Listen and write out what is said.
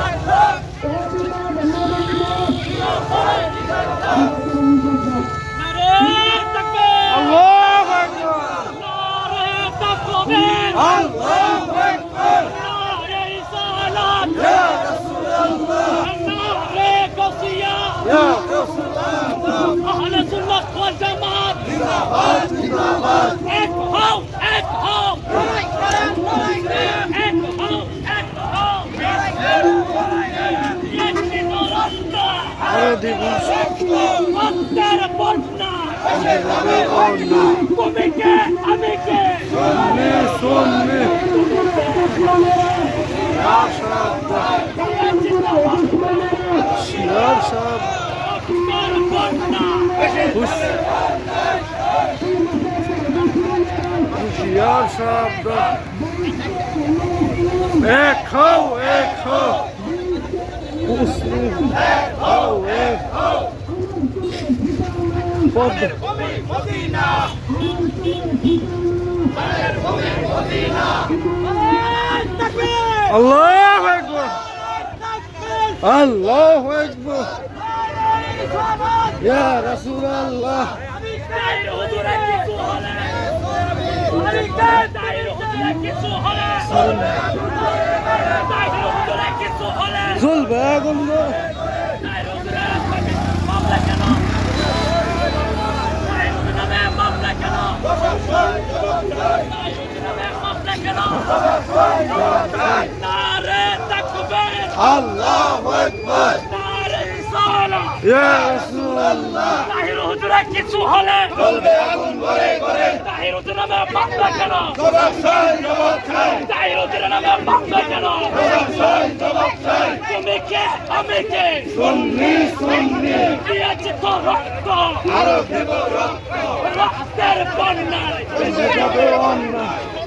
আল্লাহু বন্যা। হুশিয়ার সাহেব এক খাও এক খাও মুসলিম আল্লাহ আল্লাহ একবার আল্লাহ কিছু হলে তাইর হুজুরে কিছু হলে তাইর হুজুরে কিছু ইয়া তাহির হুজুরে কিছু হলে জ্বলবে আগুন ঘরে ঘরে তাহির হুজুর নামে মামলা কেন? তাহির হুজুর নামে মামলা কেন? কে আমি কে সুন্নি সুন্নি। দিয়েছি তো রক্ত। আরও দেব রক্ত। রক্তের বন্যায়। যাবে অন্যায়